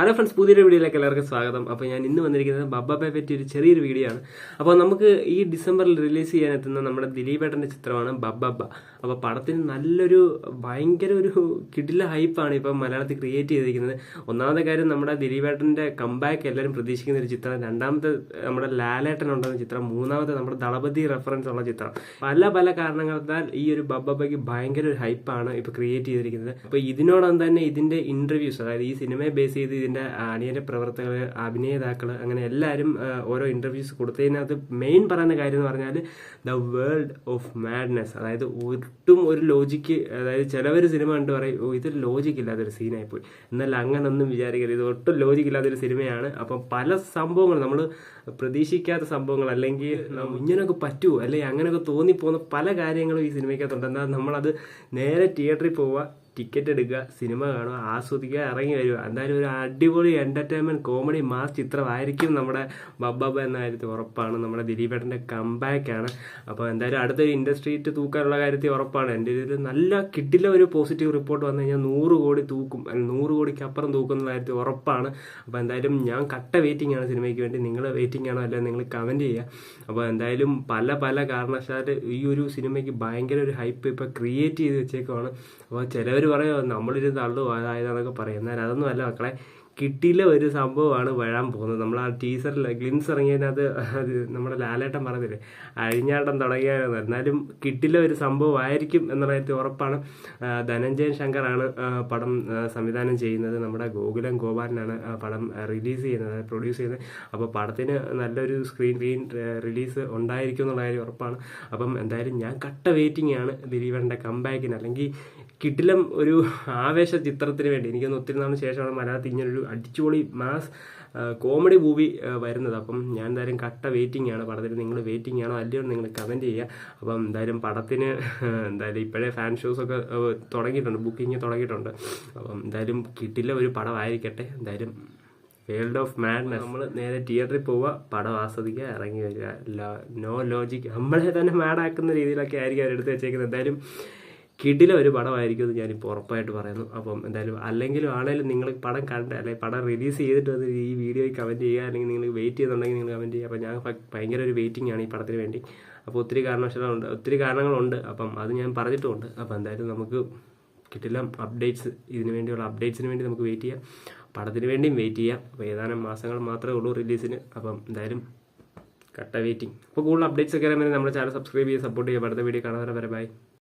Hello friends പുതിയൊരു വീഡിയോയിലേക്ക് എല്ലാവർക്കും സ്വാഗതം. അപ്പോൾ ഞാൻ ഇന്ന് വന്നിരിക്കുന്നത് ബബ്ബയെ പറ്റി ഒരു ചെറിയൊരു വീഡിയോ ആണ്. അപ്പോൾ നമുക്ക് ഈ ഡിസംബറിൽ റിലീസ് ചെയ്യാൻ എത്തുന്ന നമ്മുടെ ദിലീപേട്ടന്റെ ചിത്രമാണ് ബബ്ബബ്ബ അപ്പോൾ പടത്തിന് നല്ലൊരു ഭയങ്കര ഒരു കിടില ഹൈപ്പാണ് ഇപ്പോൾ മലയാളത്തിൽ ക്രിയേറ്റ് ചെയ്തിരിക്കുന്നത്. ഒന്നാമത്തെ കാര്യം നമ്മുടെ ദിലീപേട്ടന്റെ കമ്പാക്ക് എല്ലാവരും പ്രതീക്ഷിക്കുന്ന ഒരു ചിത്രം രണ്ടാമത്തെ നമ്മുടെ ലാലേട്ടൻ ഉണ്ടെന്ന ചിത്രം. മൂന്നാമത്തെ നമ്മുടെ ദളപതി റെഫറൻസ് ഉള്ള ചിത്രം. പല പല കാരണങ്ങളാൽ ഈ ഒരു ബബ്ബബ്ബയ്ക്ക് ഭയങ്കര ഒരു ഹൈപ്പാണ് ഇപ്പോൾ ക്രിയേറ്റ് ചെയ്തിരിക്കുന്നത്. അപ്പോൾ ഇതിനോടൊപ്പം തന്നെ ഇതിന്റെ ഇന്റർവ്യൂസ് അതായത് ഈ സിനിമയെ ബേസ് ചെയ്ത് ഇതിന്റെ അണിയര പ്രവർത്തകർ അഭിനേതാക്കൾ അങ്ങനെ എല്ലാവരും ഓരോ ഇന്റർവ്യൂസ് കൊടുത്തതിനകത്ത് മെയിൻ പറയുന്ന കാര്യം എന്ന് പറഞ്ഞാൽ ദ വേൾഡ് ഓഫ് മാഡ്നെസ് അതായത് ഒട്ടും ഒരു ലോജിക്ക് അതായത് ചിലവർ സിനിമ കണ്ട് പറയും ഓ ഇതൊരു ലോജിക്ക് ഇല്ലാത്തൊരു സീനായി പോയി. എന്നാൽ അങ്ങനൊന്നും വിചാരിക്കരുത്. ഇത് ഒട്ടും ലോജിക്ക് ഇല്ലാത്തൊരു സിനിമയാണ് അപ്പം പല സംഭവങ്ങൾ നമ്മൾ പ്രതീക്ഷിക്കാത്ത സംഭവങ്ങൾ അല്ലെങ്കിൽ ഇങ്ങനെയൊക്കെ പറ്റുമോ അല്ലെങ്കിൽ അങ്ങനെയൊക്കെ തോന്നിപ്പോകുന്ന പല കാര്യങ്ങളും ഈ സിനിമയ്ക്കകത്തുണ്ട് എന്നാൽ നമ്മളത് നേരെ തിയേറ്ററിൽ പോവുക ടിക്കറ്റ് എടുക്കുക സിനിമ കാണുക ആസ്വദിക്കുക ഇറങ്ങി വരിക. എന്തായാലും ഒരു അടിപൊളി എന്റർടൈൻമെന്റ് കോമഡി മാസ് ചിത്രമായിരിക്കും നമ്മുടെ ബബ്ബബ എന്ന കാര്യത്തിൽ ഉറപ്പാണ്. നമ്മുടെ ദിലീപേട്ടന്റെ കമ്പാക്കാണ് അപ്പോൾ എന്തായാലും അടുത്തൊരു ഇൻഡസ്ട്രിയിട്ട് തൂക്കാനുള്ള കാര്യത്തിൽ ഉറപ്പാണ്. എന്റെ ഒരു നല്ല കിട്ടില്ല ഒരു പോസിറ്റീവ് റിപ്പോർട്ട് വന്നു കഴിഞ്ഞാൽ നൂറ് കോടി തൂക്കും. അല്ലെങ്കിൽ നൂറ് കോടിക്ക് അപ്പുറം തൂക്കുന്ന കാര്യത്തിൽ ഉറപ്പാണ്. അപ്പോൾ എന്തായാലും ഞാൻ കട്ട വെയിറ്റിംഗ് ആണ് സിനിമയ്ക്ക് വേണ്ടി. നിങ്ങൾ വെയിറ്റിംഗ് ആണോ അല്ലെങ്കിൽ നിങ്ങൾ കമന്റ് ചെയ്യുക. അപ്പോൾ എന്തായാലും പല പല കാരണവശാൽ ഈ ഒരു സിനിമയ്ക്ക് ഭയങ്കര ഒരു ഹൈപ്പ് ഇപ്പോൾ ക്രിയേറ്റ് ചെയ്ത് വെച്ചേക്കുവാണ്. അപ്പോൾ ചിലവർ പറയോ നമ്മളിരുന്ന് തള്ളു അതായതാന്നൊക്കെ പറയും. എന്നാൽ അതൊന്നും അല്ല മക്കളെ. കിട്ടിയില്ല ഒരു സംഭവമാണ് വരാൻ പോകുന്നത്. നമ്മൾ ആ ടീസറിൽ ഗ്ലിംസ് ഇറങ്ങിയതിനകത്ത് അത് നമ്മുടെ ലാലേട്ടൻ പറഞ്ഞില്ലേ അഴിഞ്ഞാട്ടം തുടങ്ങിയായിരുന്നു. എന്നാലും കിട്ടില്ല ഒരു സംഭവമായിരിക്കും എന്നുള്ള കാര്യത്തിൽ ഉറപ്പാണ്. ധനഞ്ജയൻ ശങ്കറാണ് പടം സംവിധാനം ചെയ്യുന്നത്. നമ്മുടെ ഗോകുലം ഗോപാലനാണ് പടം റിലീസ് ചെയ്യുന്നത് പ്രൊഡ്യൂസ് ചെയ്യുന്നത്. അപ്പോൾ പടത്തിന് നല്ലൊരു സ്ക്രീൻ സ്ക്രീൻ റിലീസ് ഉണ്ടായിരിക്കും എന്നുള്ള കാര്യം ഉറപ്പാണ്. അപ്പം എന്തായാലും ഞാൻ കട്ട വെയിറ്റിംഗ് ആണ് ദിലീപന്റെ കമ്പാക്കിന് അല്ലെങ്കിൽ കിട്ടിലം ഒരു ആവേശ ചിത്രത്തിന് വേണ്ടി എനിക്കൊന്ന് ഒത്തിരി നാളിന് ശേഷമാണ് മലയാളത്തിൽ ഇങ്ങനൊരു അടിച്ചുപൊളി മാസ് കോമഡി മൂവി വരുന്നത്. അപ്പം ഞാൻ എന്തായാലും കട്ട വെയിറ്റിംഗ് ആണ് പടത്തിന്. നിങ്ങൾ വെയിറ്റിംഗ് ആണോ അല്ലയോ നിങ്ങൾ കമന്റ് ചെയ്യുക. അപ്പം എന്തായാലും പടത്തിന് എന്തായാലും ഇപ്പോഴേ ഫാൻ ഷോസ് ഒക്കെ തുടങ്ങിയിട്ടുണ്ട്. ബുക്കിംഗ് തുടങ്ങിയിട്ടുണ്ട്. അപ്പം എന്തായാലും കിട്ടില്ല ഒരു പടമായിരിക്കട്ടെ. എന്തായാലും വേൾഡ് ഓഫ് മാഡ്നസ് നമ്മൾ നേരെ തിയേറ്ററിൽ പോവുക പടം ആസ്വദിക്കുക ഇറങ്ങി വരിക. നോ ലോജിക് നമ്മളെ തന്നെ മാഡാക്കുന്ന രീതിയിലൊക്കെ ആയിരിക്കും അവരെടുത്ത് വെച്ചേക്കുന്നത്. എന്തായാലും കിടില ഒരു പടമായിരിക്കും എന്ന് ഞാനിപ്പോൾ ഉറപ്പായിട്ട് പറയുന്നു. അപ്പം എന്തായാലും അല്ലെങ്കിലും ആണെങ്കിലും നിങ്ങൾ പടം കണ്ട അല്ലെങ്കിൽ പടം റിലീസ് ചെയ്തിട്ട് വന്ന് ഈ വീഡിയോയിൽ കമന്റ് ചെയ്യുക അല്ലെങ്കിൽ നിങ്ങൾ വെയിറ്റ് ചെയ്യുന്നുണ്ടെങ്കിൽ നിങ്ങൾ കമന്റ് ചെയ്യുക. അപ്പോൾ ഞാൻ ഭയങ്കര ഒരു വെയിറ്റിംഗ് ആണ് ഈ പടത്തിന് വേണ്ടി. അപ്പോൾ ഒത്തിരി കാരണവശാലുണ്ട് ഒത്തിരി കാരണങ്ങളുണ്ട്. അപ്പം അത് ഞാൻ പറഞ്ഞിട്ടുമുണ്ട് അപ്പം എന്തായാലും നമുക്ക് കിട്ടില്ല അപ്ഡേറ്റ്സ് ഇതിന് വേണ്ടിയുള്ള അപ്ഡേറ്റ്സിന് വേണ്ടി നമുക്ക് വെയിറ്റ് ചെയ്യാം. പടത്തിന് വേണ്ടിയും വെയിറ്റ് ചെയ്യാം. അപ്പോൾ ഏതാനും മാസങ്ങൾ മാത്രമേ ഉള്ളൂ റിലീസിന് അപ്പം എന്തായാലും കട്ട വെയിറ്റിംഗ് അപ്പോൾ കൂടുതൽ അപ്ഡേറ്റ്സ് ഒക്കെ നമ്മുടെ ചാനൽ സബ്സ്ക്രൈബ് ചെയ്യുക സപ്പോർട്ട് ചെയ്യുക. അടുത്ത വീഡിയോ കാണാൻ വരെ ബൈ